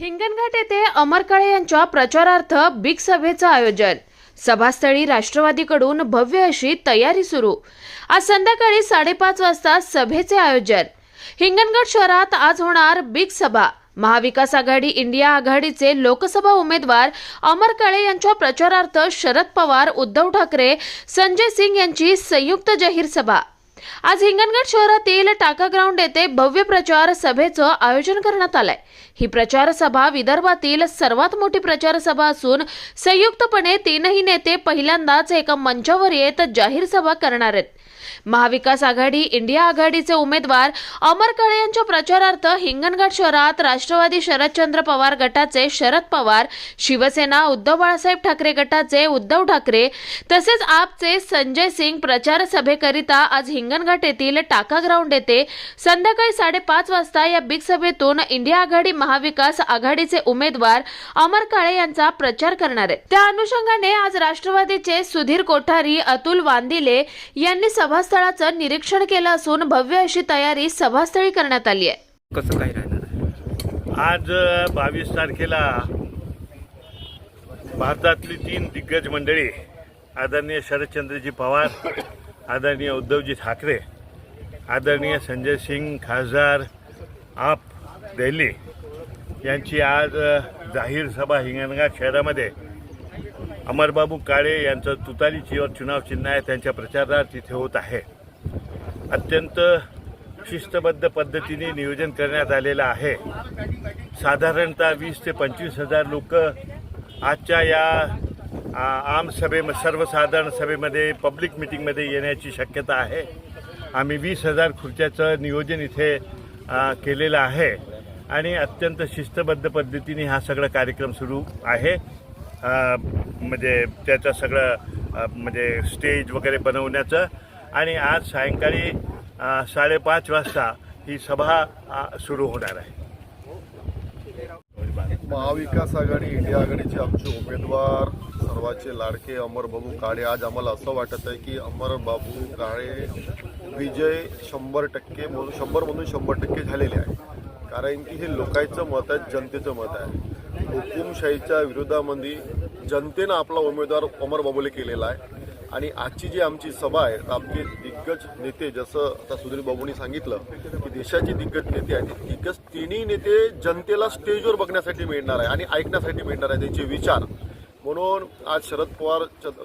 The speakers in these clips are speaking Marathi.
हिंगणघाट येथे अमर काळे यांच्या प्रचारार्थ बिग सभेचं आयोजन. सभास्थळी राष्ट्रवादीकडून भव्य अशी तयारी सुरू. आज संध्याकाळी साडेपाच वाजता सभेचे आयोजन. हिंगणघाट शहरात आज होणार बिग सभा. महाविकास आघाडी इंडिया आघाडीचे लोकसभा उमेदवार अमर काळे यांच्या प्रचारार्थ शरद पवार उद्धव ठाकरे संजय सिंग यांची संयुक्त जाहीर सभा. आज हिंगणघाट शहरातील टाका ग्राउंड येथे भव्य प्रचार सभेचं आयोजन करण्यात आलंय. ही प्रचार सभा विदर्भातील सर्वात मोठी प्रचार सभा असून संयुक्तपणे तीनही नेते पहिल्यांदाच एका मंचावर येत जाहीर सभा करणार आहेत. महाविकास आघाडी इंडिया आघाडीचे उमेदवार अमर काळे यांच्या प्रचारार्थ हिंगणघाट शहरात राष्ट्रवादी शरदचंद्र पवार गटाचे शरद पवार शिवसेना उद्धव बाळासाहेब ठाकरे गटाचे उद्धव ठाकरे तसेच आपचे संजय सिंग प्रचार सभेकरिता आज हिंगणघाट येथील टाका ग्राउंड येथे संध्याकाळी साडेपाच वाजता या बिग सभेतून इंडिया आघाडी महाविकास आघाडीचे उमेदवार अमर काळे यांचा प्रचार करणार आहेत. त्या अनुषंगाने आज राष्ट्रवादीचे सुधीर कोठारी अतुल वांदिले यांनी सभास्थळाचं निरीक्षण केलं असून भव्य अशी तयारी सभास्थळी करण्यात आली आहे कसं काय राहणार? आज बावीस तारखेला भारतातली तीन दिग्गज मंडळी आदरणीय शरदचंद्रजी पवार आदरणीय उद्धवजी ठाकरे आदरणीय संजय सिंग खासदार आप दिल्ली यांची आज जाहीर सभा हिंगणघाट शहरामध्ये अमरबाबू काळे यांचं तुतारी चुनाव चिन्ह आहे त्यांच्या प्रचारात तिथे होत आहे. अत्यंत शिस्तबद्ध पद्धतीने नियोजन करण्यात आलेलं आहे. साधारणतः वीस ते पंचवीस हजार लोक आजच्या या आम सभे सर्वसाधारण सभेमध्ये पब्लिक मिटिंगमध्ये येण्याची शक्यता आहे. आम्ही वीस हजार खुर्च्याचं नियोजन इथे केलेलं आहे. आणि अत्यंत शिस्तबद्ध पद्धतीने हा सगळा कार्यक्रम सुरू आहे. म्हणजे त्याचं सगळं म्हणजे स्टेज वगैरे बनवण्याचं. आणि आज सायंकाळी साडेपाच वाजता ही सभा सुरू होणार आहे. महाविकास आघाडी इंडिया आघाडीचे आमचे उमेदवार सर्वांचे लाडके अमर बाबू काळे आज आम्हाला असं वाटत आहे की अमर बाबू काळे विजय शंभर टक्के म्हणून शंभरमधून शंभर टक्के झालेले आहे. कारण की हे लोकांचं मत आहे जनतेचं मत आहे. हुकुमशाहीच्या विरोधामध्ये जनतेनं आपला उमेदवार अमर बाबूला केलेला आहे. आणि आजची जी आमची सभा आहे तर आमचे दिग्गज नेते जसं आता सुधीर बाबूंनी सांगितलं की देशाचे दिग्गज नेते आहेत. दिग्गज तिन्ही नेते जनतेला स्टेजवर बघण्यासाठी मिळणार आहे आणि ऐकण्यासाठी मिळणार आहे. त्यांचे विचार. म्हणून आज शरद पवार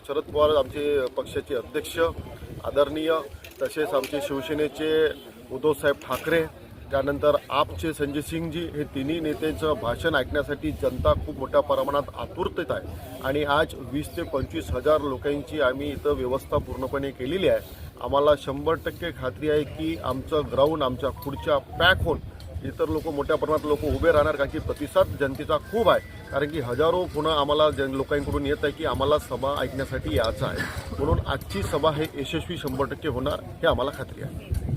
शरद पवार आमचे पक्षाचे अध्यक्ष आदरणीय तसेच आमचे शिवसेनेचे उद्धवसाहेब ठाकरे त्यानंतर आपचे संजय सिंगजी हे तिन्ही नेत्यांचं भाषण ऐकण्यासाठी जनता खूप मोठ्या प्रमाणात आतुरतेत आहे. आणि आज वीस ते पंचवीस हजार लोकांची आम्ही इथं व्यवस्था पूर्णपणे केलेली आहे. आम्हाला शंभर टक्के खात्री आहे की आमचं ग्राउंड आमच्या खुर्च्या पॅक होऊन इतर लोक मोठ्या प्रमाणात लोक उभे राहणार कारण की प्रतिसाद जनतेचा खूप आहे. कारण की हजारो पुन्हा आम्हाला जन लोकांकडून येत आहे की आम्हाला सभा ऐकण्यासाठी यायचं आहे. म्हणून आजची सभा हे यशस्वी शंभर टक्के होणार हे आम्हाला खात्री आहे.